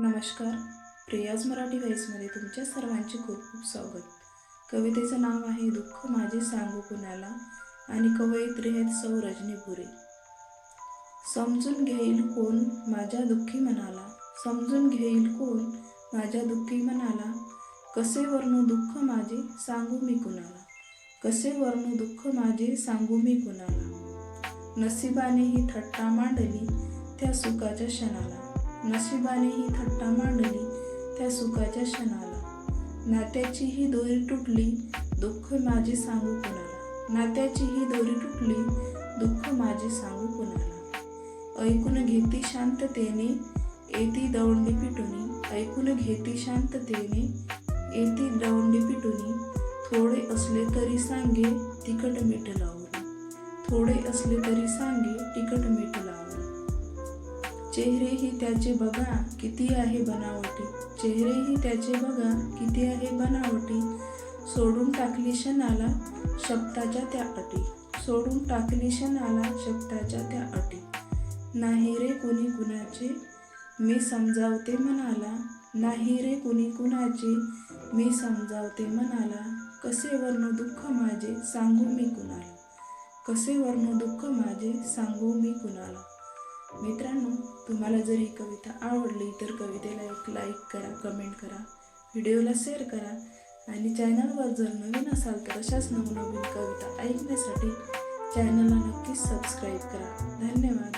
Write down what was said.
नमस्कार. प्रियाज मराठी व्हाईसमध्ये तुमच्या सर्वांचे खूप खूप स्वागत. कवितेचं नाव आहे दुःख माझे सांगू कुणाला आणि कवयित्री आहेत सौ रजनी समजून घेईल कोण माझ्या दुःखी मनाला? समजून घेईल कोण माझ्या दुःखी मनाला? कसे वर्णू दुःख माझे सांगू मी कुणाला? कसे वर्णू दुःख माझे सांगू मी कुणाला? नसिबाने ही थट्टा मांडली त्या सुखाच्या क्षणाला. नशिबाने ही थट्टा मांडली त्या सुखाच्या क्षणाला. नात्याची ही दोरी तुटली दुःख माझे सांगू कुणाला? नात्याची ही दोरी तुटली दुःख माझे सांगू कुणाला? ऐकून घेती शांततेने येती दौंडी पिटुनी. ऐकून घेती शांततेने येती दौंडी पिटुनी. थोडे असले तरी सांगे तिखट मीठ लावून. थोडे असले तरी सांगे चेहरेही त्याचे बघा किती आहे बनावटी. चेहरेही त्याचे बघा किती आहे बनावटी. सोडून टाकली क्षणाला शब्दाच्या त्या अटी. सोडून टाकली क्षणाला शब्दाच्या त्या अटी. नाही रे कुणी कुणाचे? मी समजावते मनाला. नाही रे कुणी कुणाचे? मी समजावते मनाला. कसे वर्ण दुःख माझे सांगू मी कुणाला? कसे वर्ण दुःख माझे सांगू मी कुणाला? मित्रांनो तुम्हाला जर ही कविता आवडली तर कवितेला एक लाईक करा कमेंट करा व्हिडिओला शेअर करा आणि चॅनलवर जर नवीन असाल तर अशाच नवनवीन कविता ऐकण्यासाठी चॅनलला नक्कीच सबस्क्राईब करा. धन्यवाद.